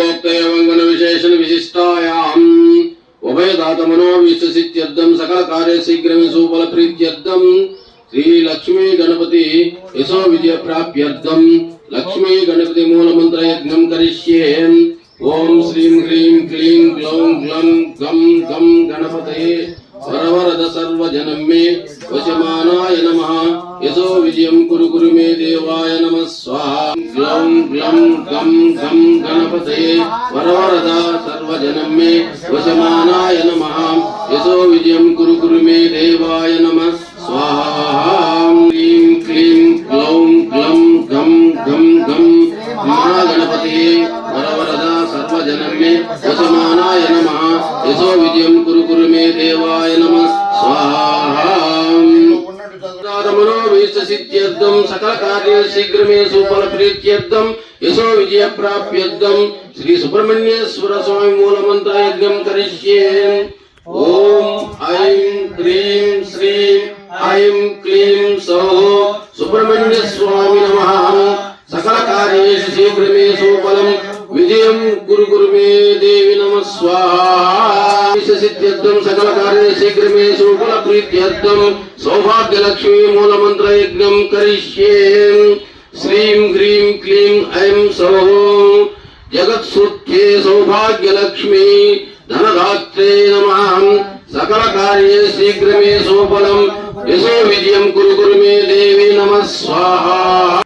పూర్వోక్తేవంగుణ విశేషణ విశిష్టాయాం. ఉభయదాతమనో విశ్వసిత్యర్థం సకల కార్య శీఘ్రమే సుఫల ప్రీత్యర్థం శ్రీ లక్ష్మీ గణపతి యశో విజయ ప్రాప్యర్థం. లక్ష్మీ గణపతి మూలమంత్ర యజ్ఞం కరిష్యే. ఓం శ్రీం హ్రీం క్లీం గ్లౌం గ్లం గం గం గణపతయే. సర్వరద సర్వజనం మే. వశమానాయ నమ యథో విజయం కురు కురు మే దేవాయ నమ స్వాం గ్లం గ్లం గం గం గణపతయే వరవరద సర్వజనం మే వశమానాయ నమ యథో విజయం కురు కురు మే దేవాయ నమ స్వాహాం క్లీం క్లీం గ్లౌం గ్లం గం గం గం మహాగణపతయే వరవరద సర్వజనం మే వశమానాయ నమ యథో విజయం కురు కురు మే దేవాయ నమ అభిష్ట సిద్ధ్యర్థం సకల కార్య శీఘ్రమేసు ఫల ప్రీత్యర్థం యశో విజయ ప్రాప్యర్థం. శ్రీ సుబ్రహ్మణ్యేశ్వర స్వామి మూల మంత్ర యజ్ఞం కరిష్యే. ఓం ఐం హ్రీం శ్రీం ఐం క్లీం సౌ సుబ్రహ్మణ్య స్వామి నమ. సకల కార్యేషు శీఘ్రమేసు ఫలం విజయం గురు గురు మే దేవి నమ. స్వాహ. आयुष सिद्ध्यर्थम सकल कार्य शीघ्र सौभाग्य लक्ष्मी मूल मंत्र यज्ञ करिष्ये। श्रीं ग्रीं क्लीं जगत सौभाग्य लक्ष्मी धन धात्रे नमः। सकल कार्य शीघ्र में सोफलम विजयम कुरु कुरु में देवी नमः। स्वाहा।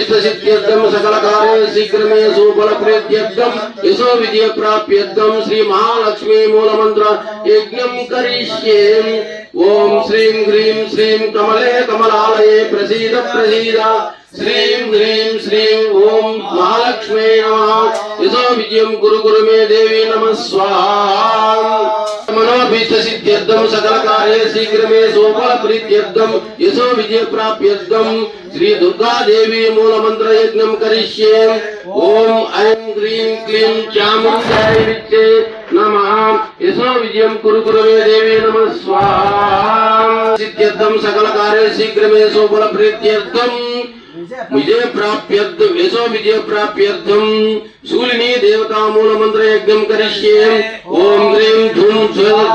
महालक्ष्मी मूल मंत्र यज्ञ यशो विजयप्राप्यर्थम श्री महालक्ष्मी श्री कमले कमलाल प्रसीद प्रसीद। श्री ह्रीं श्री ओम महालक्ष्मी नमः। यशो विजय गुरु गुरु मे देवी नम। स्वाहा। मनोभीष्ट सिद्ध्यर्थम सकल कार्य शीघ्र मे सोफल प्रीत्यर्थम यशो विजय प्राप्यर्थम ప్రీత్యర్థం యశో విజయ ప్రాప్యర్థం శ్రీ దుర్గాదేవి మూల మంత్ర యజ్ఞం కరిష్యే ఓం ఐం హ్రీం క్లీం చాముండాయ విచ్చే నమః యశో విజయం కురు కురు మే దేవి నమ స్వాహా సిద్ధ్యర్థం సకల కార్య శీఘ్రమే సోఫల ప్రీత్యర్థం విజయ ప్రాప్యర్థం యశో విజయ ప్రాప్యర్థం శూలిని దేవతా మూల మంత్ర యజ్ఞం కరిష్యే ఓం హ్రీం ధూం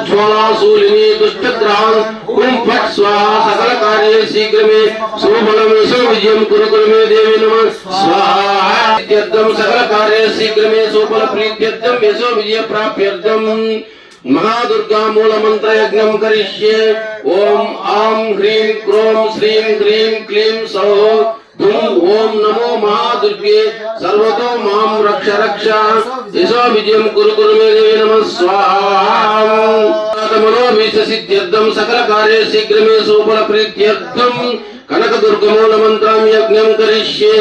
జ్వాలా శూలిని దుష్టగ్రహం కుం ఫట్ స్వాహ సకల కార్య శీఘ్రమే శుభఫలం యశో విజయం కురు కురు మే దేవి నమ స్వాహా సకల కార్య శీఘ్రమే శుభఫల ప్రీత్యర్థం యశో విజయ ప్రాప్యర్థం మహాదుర్గా మూల మంత్ర యజ్ఞం కరిష్యే ఓం ఆం హ్రీం క్రోం శ్రీం హ్రీం క్లీం సౌ ధుం ఓం నమో మహాదుర్గే సర్వతో మాం రక్ష రక్ష యశో విజయం కురు కురు మే దేవి నమ స్వాహా. మనోభీష్ట సిద్ధ్యర్థం సకల కార్య శీఘ్రమే సోఫల ప్రీత్యర్థం కనక దుర్గమూల మంత్రం యజ్ఞం కరిష్యే.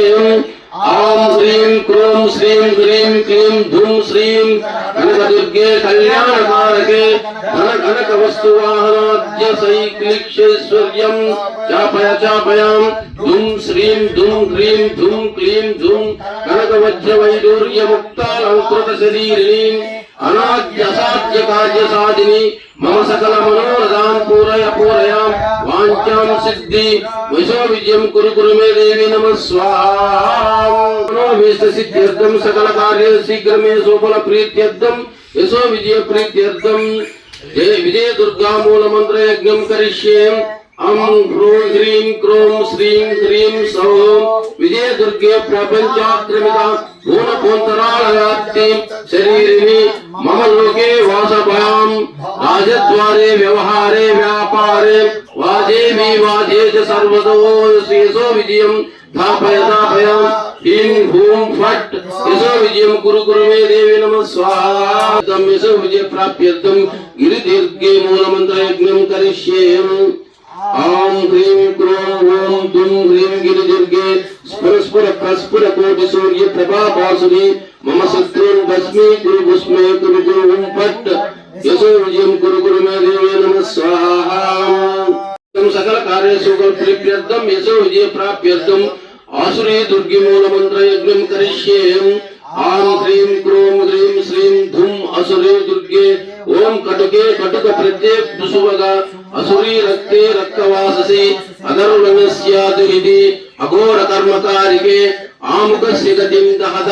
ఆం హ్రీం క్రోం శ్రీం హ్రీం క్లీం ధూం శ్రీం चतुर्गे कल्याणकारके घन घनक वस्तु वाहनाद्य सही चापय चापयाम् धूम श्रीम धूम क्रीम धूम क्लीम धूम घनक वज्र वैदुर्य मुक्ता अवकृत అనాద్య అసాధ్య కార్య సాధిని మమ సకల మనోరథాన్ పూరయ పూరయాం వాంఛాం సిద్ధి వశో విజయం కురు కురు మే దేవి నమ స్వాహీష్ట సిద్ధ్యర్థం సకల కార్య శీఘ్రమే సోఫల ప్రీత్యర్థం యశో విజయ ప్రీత్యర్థం జయ విజయ దుర్గా మూల మంత్ర యజ్ఞం కరిష్యేం अं ह्रूं ह्रीं क्रों श्रीं ह्रीं सौं विजय दुर्गे प्रपञ्चाक्रमिता भूनपुन्तरालयात्ति शरीरिणि, मम लोके वासभाम् राजद्वारे व्यवहारे व्यापारे वाजेमि वाजे च सर्वतो यशो विजयम् स्थापय स्थापय ह्रीं हूँ फट्, यशो विजयम् कुरु कुरु मे देवी नमः स्वाहा यशो विजय प्राप्यर्थम् गिरिदीर्घे मूलमन्त्रयज्ञम् करिष्येयम् ఆం హ్రీం క్రోం ఓం దుం హ్రీం గిరి దుర్గే స్ఫుర స్ఫుర ప్రస్ఫుర కోటి సూర్య ప్రభా పాసుని మమ శత్రున్ భస్మీ కురు భుస్మే కురు కురు ఓం పట్ యశో విజయం కురు కురు మే దేవే నమ స్వాహా. సకల కార్యేషు ప్రీప్యర్థం యశో విజయ ప్రాప్యర్థం. ఆసురీ దుర్గి మూల మంత్ర యజ్ఞం కరిష్యే. ఆం హ్రీం క్రోం హ్రీం శ్రీం ధుం అసురే దుర్గే ఓం కటుకే కటుక ప్రత్యే దుసువగా అసురీ రక్తే రక్తవాససి అగరుణస్యాదురిది అఘోర కర్మకారికే ఆముఖస్య గతిం దహద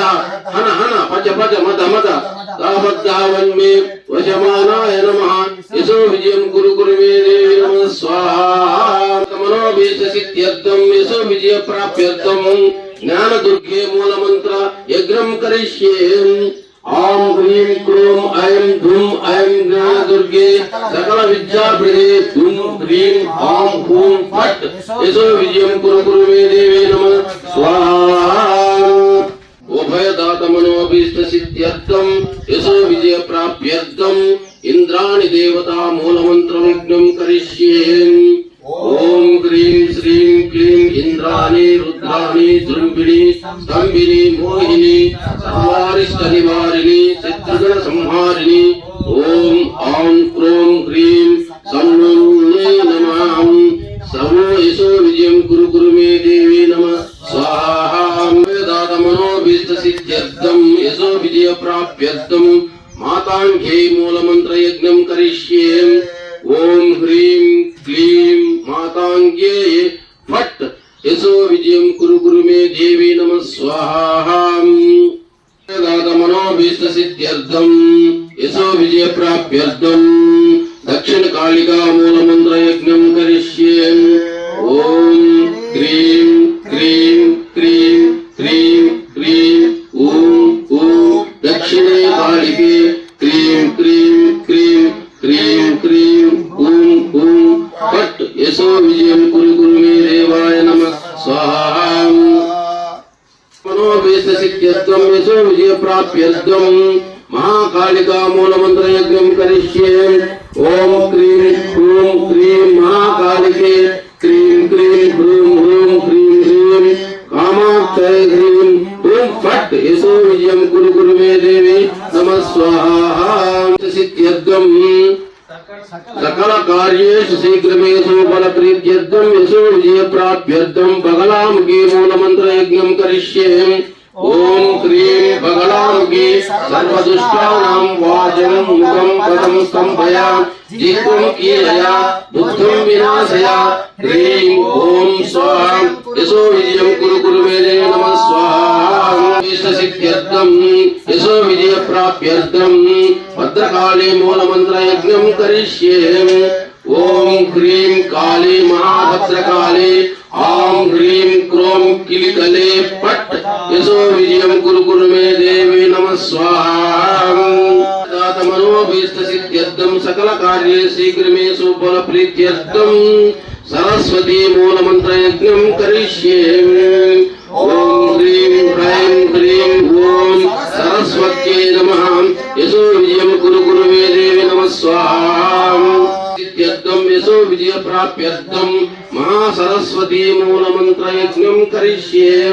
హన హన పచ పచ మద మద తావద్ధావన్మే వశమానాయ నమః యశో విజయం కురు కురు మే దేవి నమః స్వాహా మనోభీష్ట సిద్ధ్యర్థం యశో విజయ ప్రాప్యర్థం జ్ఞాన దుర్గే మూల మంత్ర యజ్ఞం కరిష్యే. ఆం హ్రీం క్రోం ఐం ధూం ఐం జ్ఞాన దుర్గే సకల విద్యా ధుం హ్రీం ఆం హూం ఫట్. యశో విజయం కురు కురు మే దేవే నమ. స్వాహా. ఉభయదాత మనోభీష్ట సిద్ధ్యర్థం యశో విజయ ప్రాప్యర్థం ఇంద్రాణి దేవతా మూలమంత్ర విఘ్నం కరిష్యే. ఓం హ్రీం శ్రీం క్లీం ఇంద్రాణి రుద్రాణి జృంభిణి స్తంభిని మోహిని సంహారిష్ట నివారిణి శత్రుఘ్న సంహారిణి ఓం ఆం క్రోం హ్రీం సన్నున్నే నమాం. సమో యశో విజయం కురు కురు మే దేవి నమ. స్వాహాం వేదాత మనోభీష్ట సిద్ధ్యర్థం యశో విజయ ప్రాప్యర్థం. మాతాంఘ్యై మూలమంత్ర యజ్ఞం కరిష్యే. नित्यं कुरु कुरु मे देवी नमः स्वाहाम् मनोभीष्टसिद्ध्यर्थम् यशो मंत्र यज्ञ करिष्ये। ओम क्रीम क्रीम क्रीम क्रीम क्रीम ओम ओम दक्षिण कालिके क्रीम क्रीम क्रीम क्रीम क्रीम ओम ओम फट्, यशो विजयं कुरु कुरु मे देवाय नमः। मनोभिष्टसिद्ध्यत्वं यशो विजयप्राप्यत्वं महाकालिका मूलमन्त्रयज्ञं करिष्ये। ॐ क्रीं ह्रूं क्रीं महाकालिके, क्रीं क्रीं ह्रूं ह्रूं क्रीम ह्रीं कामाक्षय ह्रीं। ॐ फट्, यशो विजयं कुरु कुरु मे देवी, नमः स्वाहा। सिद्ध्यत्वम् సకల కార్యేషు శీఘ్రమేషు బల ప్రీత్యర్థం యశో విజయ ప్రాప్యర్థం బగలాముఖి మూలమంత్ర యజ్ఞం కరిష్యే ఓం హ్రీం బగలాముఖి సర్వదుష్టానాం వాచం ముఖం పదం స్తంభయ జిహ్వం కీలయ బుద్ధం వినాశయ హ్రీం ఓం స్వాహ యశో విజయం కురు కురు వేదే నమ స్వాహ సిద్ధ్యర్థం యశో విజయ ప్రాప్యర్థం भद्रकाली मूलमन्त्रयज्ञं करिष्ये। ॐ ह्रीं काली महाभद्रकाली ॐ ह्रीं क्रों किलिकले पट्। यशो विजयं कुरु कुरु मे देवी नमः स्वाहामनोभीष्टसिद्ध्यर्थं सकलकार्ये शीघ्रमे सुफलप्रीत्यर्थं सरस्वती मूलमन्त्रयज्ञं करिष्ये। ॐ ह्रीं ह्रैं ह्रीं సరస్వత్యై నమ. యశో విజయం కురు కురు మే దేవి నమ స్వాహం. యశో విజయ ప్రాప్యర్థం. మహాసరస్వతీ మూలమంత్ర యజ్ఞం కరిష్యే.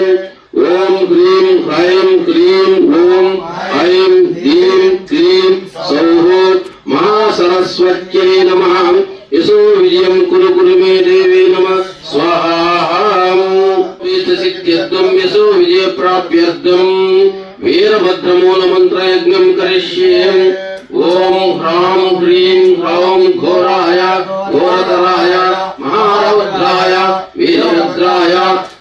ఓం హ్రీం హ్రైం హ్రీం ఓం ఐం హ్రీం క్లీం సౌః మహాసరస్వత్యై నమ. యశో విజయం కురు కురు మే దేవి నమ స్వాహ. సిద్ధ్యర్థం యశో విజయ ప్రాప్యర్థం. వీరభద్రమూల మంత్రయజ్ఞం కరిష్యేం. ఓం హ్రాం హ్రీం హ్రౌం ఘోరాయ ఘోరతరాయ మహారౌద్రాయ వీరభద్రాయ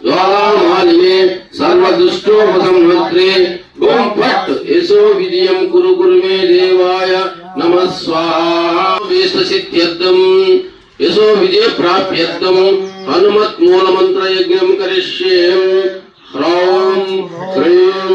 జ్వాలామాలినే సర్వదుష్టోపసంహత్రే. ఓం ఫట్ యశో విజయం కురు కురుమే దేవాయ నమ స్వాహ యశో విజయ ప్రాప్యర్థం హనుమత్ మూల మంత్రయజ్ఞం కరిష్యేం. హ్రౌం హ్రీం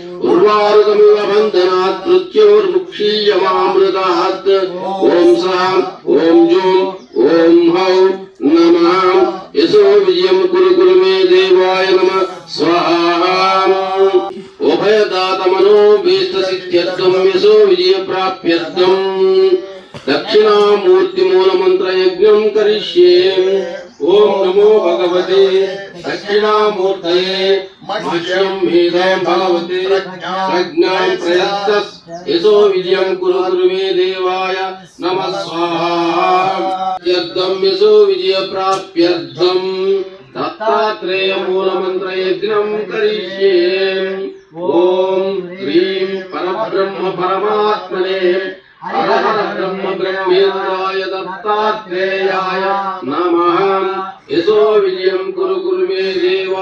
उर्वारुकमिवबन्धनात् मृत्योर्मुक्षीयमामृतात् ॐ सां ॐ जूं ॐ हौं नमः। यशो विजयं कुरु कुरु मे देवाय नमः। स्वाहा। उभयदातमनोभीष्टसिद्ध्यत्वं यशो विजयप्राप्यत्वम् दक्षिणामूर्तिमूलमन्त्रयज्ञं करिष्ये। ॐ नमो भगवते। दक्षिणामूर्तये यशो विजयं नम कुर्मे नमः यशो विजयप्राप्यर्थं दत्तात्रेयमूलमन्त्रयज्ञं करिष्ये। ॐ ह्रीं परब्रह्म परमात्मने हर ब्रह्म ब्रह्मेन्द्राय दत्तात्रेयाय नमः। यशो विजयं कुरु मे देवा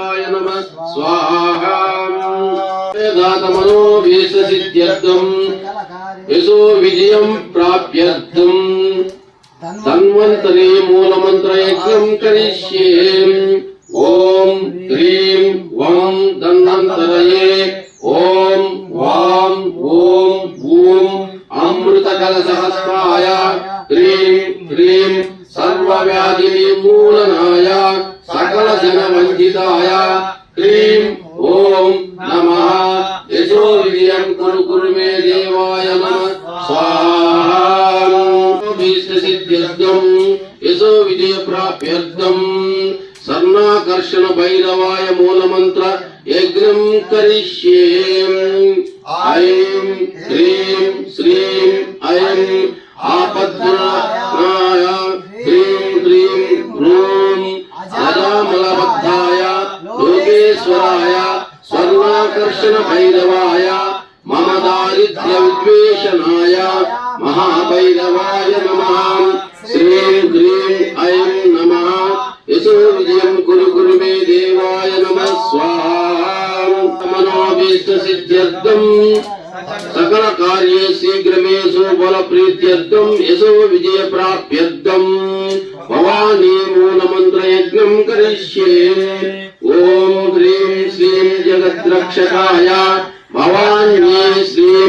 देवाय नमः स्वाहा वेदातमनोभीष्टसिद्ध्यर्थम् यशो विजयं प्राप्यर्थम् धन्वन्तरे मूलमन्त्रयज्ञं करिष्ये జన భైరవాయ మూలమంత్ర యజ్ఞం కరిష్యేం. ఐం హ్రీం శ్రీం ఐం ఆపద్రాయ హ్రీం హ్రీం హ్రూం అజామలబద్ధాయ. లోకేశ్వరాయ స్వర్ణాకర్షణ భైరవాయ. మమ దారిద్ర్య విద్వేషణాయ. మహాభైరవాయ నమ. శ్రీం హ్రీం మనోభీష్టసిద్ధ్యర్థం సకల కార్యే శీఘ్రమేషు బల ప్రీత్యర్థం యశో విజయ ప్రాప్యర్థం భవానీ మూల మంత్ర యజ్ఞం కరిష్యే. ఓం హ్రీం శ్రీం జగద్రక్షకాయ. భవాన్యే శ్రీ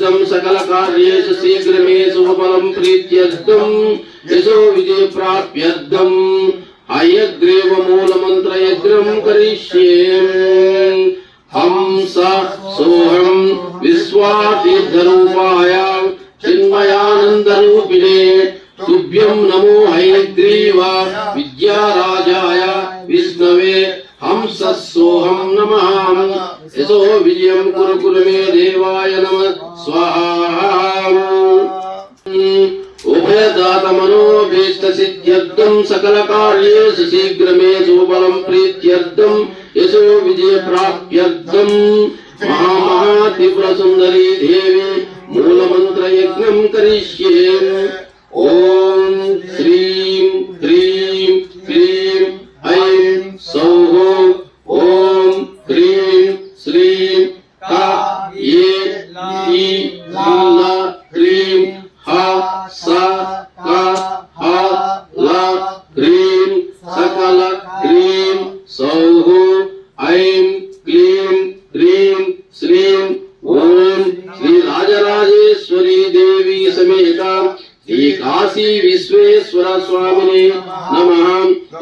यस्तम सकल कार्येश शीघ्र मे शुभफलम् प्रीत्यर्थम् यशो विजय प्राप्यर्थम् अयग्रेव मूल मूलमन्त्रयज्ञम् करिष्ये। हं स सोऽहम् विश्वातीर्थरूपाय चिन्मयानन्दरूपिणे, तुभ्यं नमो हयग्रीव विद्याराजाय विष्णवे, हंसः सोहम नमः। यशो विजयं कुरु कुरु मे देवाय नमः। स्वाहा। उभयदातमनोभीष्टसिद्ध्यर्थं यशो विजय प्राप्यर्थं महामहात्रिपुरसुन्दरी देवी मूलमन्त्रयज्ञं करिष्ये। ॐ श्रीं, ह्रीं क्लीं ऐं सौः సమేత శ్రీ కాశీ విశ్వేశ్వర స్వామిని నమ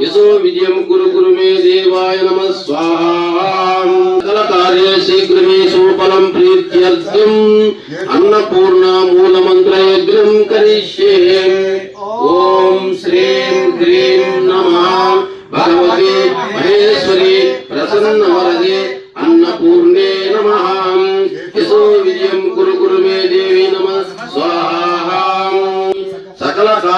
యశో విజయం గురు గురు మే దేవాయ నమ స్వాహకార్యే శీఘ్రమే సోఫలం ప్రీత్యర్థం అన్నపూర్ణ మూల మంత్రయగ్రం కరిష్యే ఓం శ్రీం హ్రీం నమ భగవతే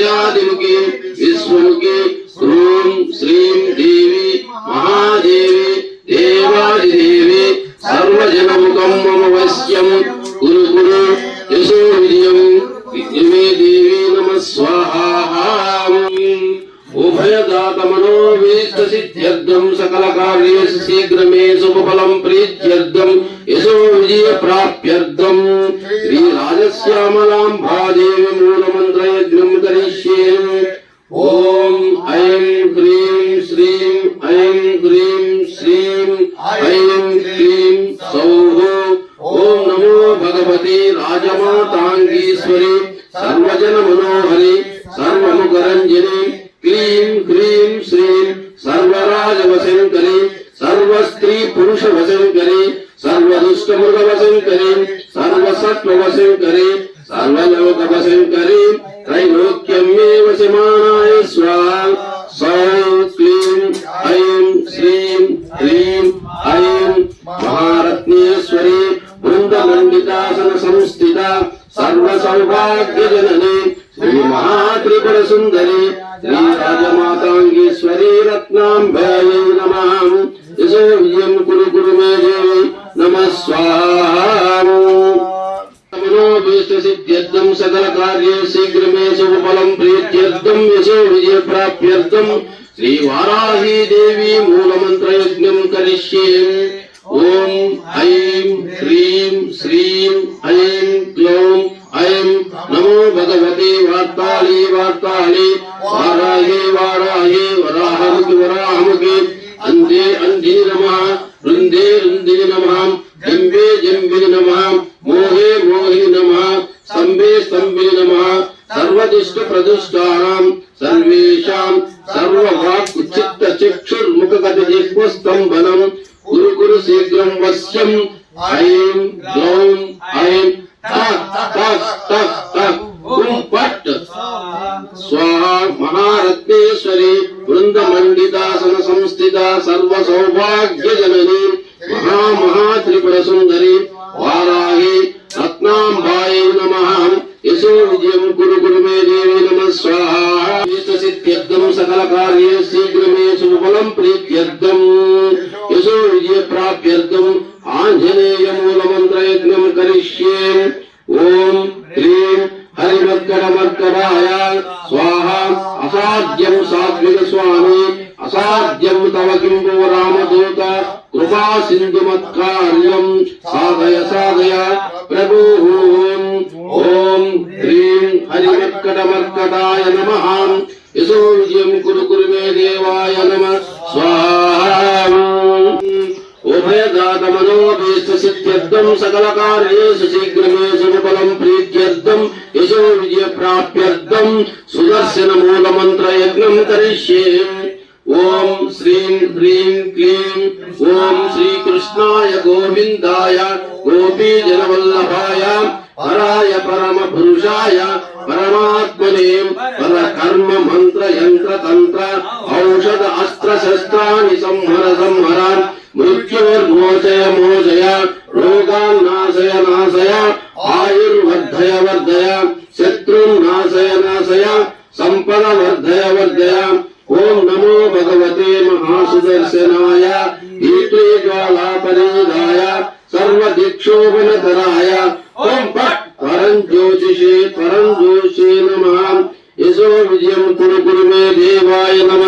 ప్రజాదినికి విశ్వముకి ఓం శ్రీం దేవి మహాదేవి దేవాదిదేవి సర్వజనముఖం మమ వశ్యం గురు గురు యశో విజయం విఘ్నమే దేవి నమ స్వాహా. उभयदातमनो वीष्टसिद्ध्यर्थं सकलकार्येषु शीघ्रमे शुभफलं प्रीत्यर्थं यशो विजयप्राप्त्यर्थं श्रीराजश्यामलाम्भादेवी मूलमन्त्रयज्ञं करिष्ये। ॐ ऐं ह्रीं श्रीं ऐं ह्रीं श्रीं ऐं ह्रीं सौः। ॐ नमो भगवती राजमाताङ्गीश्वरी, सर्वजनमनोहरि, सर्वमुखरञ्जनी। वचन करे सर्व स्त्री पुरुष वचन करे सर्व दुष्ट मृग वचन करे सर्व सत्व वचन करे सर्व लोक वचन करे, त्रैलोक्यमेव समानाय स्वाहा। सौं क्लीं, ऐं श्रीं, ह्रीं, ऐं महारत्नेश्वरी, वृन्दमण्डितासन संस्थिता, सर्वसौभाग्यजननी, श्रीमहात्रिपुरसुन्दरी श्रीराजमाताङ्गीश्वरी रत्नाम्ब నమాహి అందే అందే నమ రుందే రుందే నమ. సౌభాగ్యజనని మహామహాత్రిపుర సుందరి వారాహి రత్నాంబాయే నమ యశో విజయం గురు గురుమే దేవి నమ స్వాహిత్యర్థం సకల కార్యే శీఘ్రమే సుఫలం ప్రీత్యర్థం యశో విజయ ప్రాప్యర్థం ॐ श्रीं ह्रीं क्लीं, ॐ श्रीकृष्णाय गोविन्दाय, गोपीजनवल्लभाय पराय परमपुरुषाय, परमात्मने परकर्म मन्त्र यन्त्र तन्त्र औषध अस्त्र शस्त्राणि संहर संहर मृत्योर्मोचय मोचय रोगान् नाशय नाशय आयुर्वर्धय वर्धय शत्रुन् नाशय नाशय सम्पद वर्धय वर्धय ॐ नमो भगवते महासुदर्शनाय ज्वालापरिदाय सर्वदिक्षोभनधराय ओम पट परं ज्योतिषे, परं जोषे नमः। यशो विजयं कुरु कुरु मे देवाय नमः।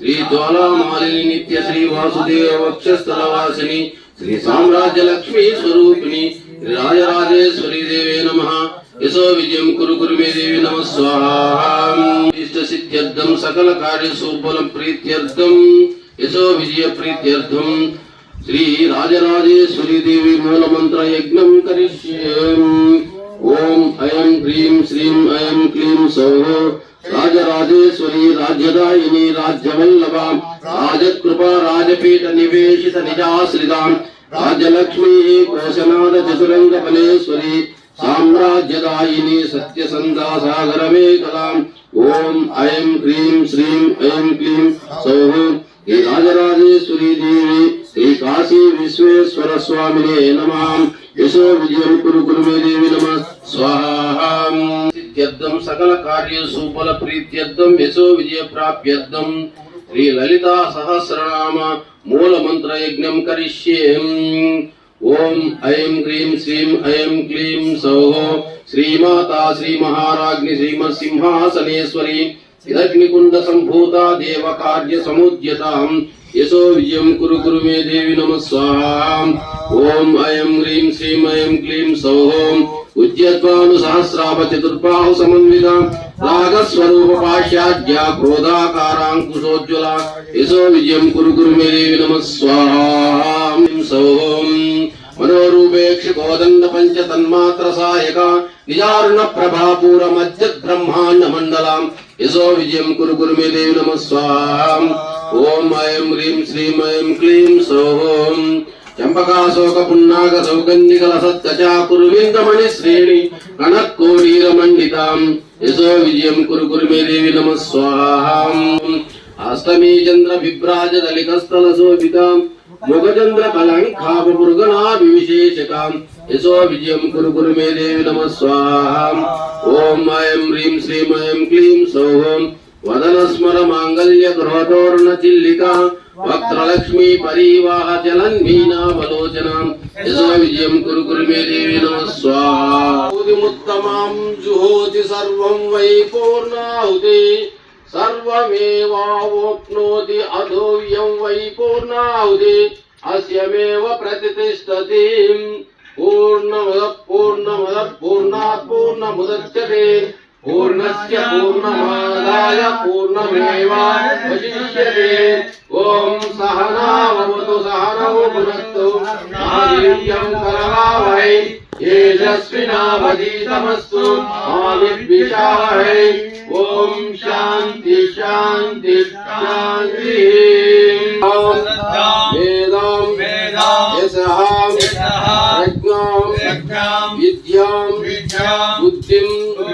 శ్రీ జ్వాలామాలిని నిత్య శ్రీ వాసుదేవ వక్షస్థల వాసిని శ్రీ సామ్రాజ్య లక్ష్మీ స్వరూపిణి రాజరాజేశ్వరి దేవే నమ. యశో విజయం కురు కురు మే దేవి నమ. స్వాహాష్ట సిద్ధ్యర్థం సకల కార్యసూపలం ప్రీత్యర్థం. యశో విజయ ప్రీత్యర్థం. శ్రీ రాజరాజేశ్వరి దేవి మూల మంత్ర యజ్ఞం కరిష్యం. ఓం అయం క్రీం శ్రీం అయం క్లీం సౌ రాజరాజేశ్వరి రాజ్యదాయిని రాజ్యవల్లభ రాజకృపా రాజపీఠ నివేశిత నిజాశ్రితాం రాజ్యలక్ష్మీ కోశనాథ చతురంగ ఫలేశ్వరి సామ్రాజ్యదాయిని సత్యసంధా సాగరమే కలాం ఓం ఐం హ్రీం శ్రీం ఐం క్లీం సౌః శ్రీ రాజరాజేశ్వరి దేవి శ్రీ కాశీ విశ్వేశ్వర స్వామినే నమాం యశో విజయం కురు గురుమే దేవి నమ స్వాహాం సిద్ధ్యర్థం సకల కార్య సుఫల ప్రీత్యర్థం యశో విజయ ప్రాప్యర్థం శ్రీ లలితా సహస్రనామ మూల మంత్ర యజ్ఞం కరిష్యేం ఓం ఐం హ్రీం శ్రీం ఐం క్లీం సౌః శ్రీమాతా శ్రీ మహారాజ్ఞి శ్రీమత్ సింహాసనేశ్వరి ఇదగ్నికుండ సంభూత దేవ కార్య సముద్యతాం యశో విజయం కురు కురు మే దేవి నమ స్వాహాం ఓం అయం హ్రీం శ్రీం అయం క్లీం సౌహోం ఉద్యత్వాను సహస్రాప చతుర్బాహు సమన్విత రాగస్వరూప పాశ్చాద్య క్రోధాకారాంకుశోజ్వల యశో విజయం కురు కురు మే దేవి నమ స్వాహాం సౌహోం మనోరూపేక్ష కోదండ పంచ తన్మాత్ర సాయక నిజారుణ ప్రభాపూర మధ్య బ్రహ్మాండ మండలం యశో విజయం కురు కురు మే దేవి నమ స్వాహాం ఓం ఐం హ్రీం శ్రీమయం క్లీం సోహోం. చంపకాశోక పున్నాగ సౌగంధికల సత్కచాకురు విందమణి శ్రేణి కణకోడీర మండితాం యశో విజయం కురు కురు మే దేవి నమ స్వాహాం. అష్టమీ చంద్ర విభ్రాజ దళికస్థల శోభితాం. ముఖచంద్ర కలంకాభ మృగనాభి విశేషకాం యశో విజయం కురు కురు మే దేవి నమ స్వాహాం. ఓం ఐం హ్రీం శ్రీమయం క్లీం సౌహం. వదనస్మర మాంగళ్య గృహతోరణ చిల్లిక వక్త్రలక్ష్మీ పరీవాహ జలన్ జలన్మీనావలోచనాం యశో విజయం కురు కురు మే దేవి నమ స్వాహాముత్తమాం జుహోతి సర్వం వై పూర్ణాహుతి సర్వమేవాప్నోతి అధోవ్యం వై పూర్ణాహుతి అస్యమేవ ప్రతిష్టతి. పూర్ణముద పూర్ణముద పూర్ణాత్ పూర్ణముదచ్చతే పూర్ణస్య పూర్ణమాదాయ పూర్ణమేవాశిష్యతే ఓం సహనావతు సహనౌ భునత్తు ఆదిత్యం కరవావహై తేజస్వినావధీతమస్తు ఆవిద్విషావహై ఓం శాంతి శాంతి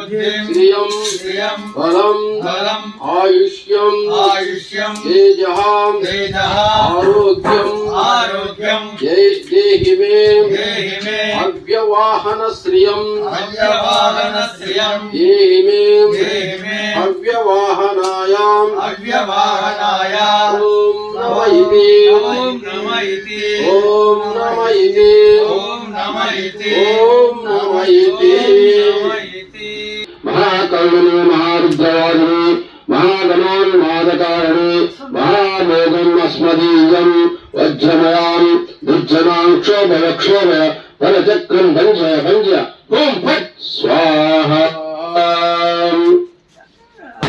ஆரோக்கியம் ஸ்ரீயம் ஸ்ரீயம் பலம் பலம் ஆயுஷ்யம் ஆயுஷ்யம் தேஜஹாம் தேஜஹாம் ஆரோக்கியம் ஆரோக்கியம் ஜெய் தேஹி மே தேஹி மே அவ்யவாஹன ஸ்ரீயம் அவ்யவாஹன ஸ்ரீயம் தேஹி மே தேஹி மே அவ்யவாஹனாயாம் அவ்யவாஹனாயா ஓம் நம இதி ஓம் நம இதி ஓம் நம இதி ஓம் நம இதி ஓம் நம இதி ஓம் நம இதி మహాకరుణి మహారుద్రవాదిని మహాగణాన్మాదకారిణి మహామోగం అస్మదీయం వజ్రమయాం దుర్జనాం క్షోభయ క్షోభయ ఫలచక్రం భంజయ భంజయ ఓం ఫట్ స్వాహ